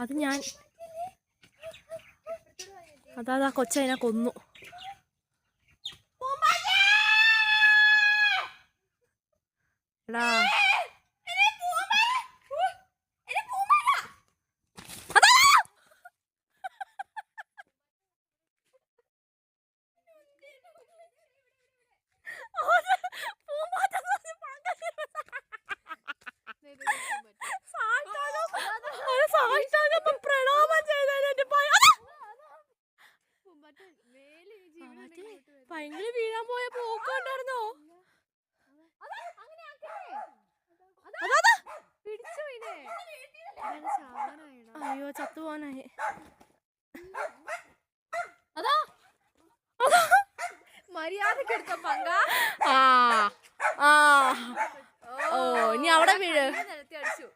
അത് ഞാൻ അതാ അതാ കൊച്ചതിനെ കൊന്നു. എടാ. സാഷ്ടാംഗം പ്രണാമം ചെയ്തതിന് ഭയങ്കര വീഴാൻ പോയ പോക്കുണ്ടായിരുന്നോ അയ്യോ ചത്തുപോനായി മര്യാദയ്ക്ക് എടുത്ത പങ്ക. ആ ആ. ഓ, ഇനി അവിടെ വീഴ്. നിലത്തി അടിച്ചു.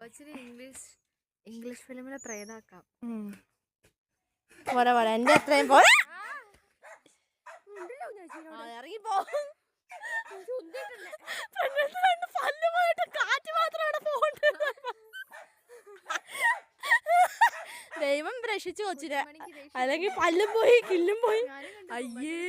കൊച്ചിന് ഇംഗ്ലീഷ് ഇംഗ്ലീഷ് ഫിലിമിലെ പ്രേതാക്കാം. പോരാ പോരാ എന്റെ അത്രയും പോരാ ദൈവം രക്ഷിച്ചു കൊച്ചിനെ. അല്ലെങ്കിൽ പല്ലും പോയി കില്ലും പോയി. അയ്യേ.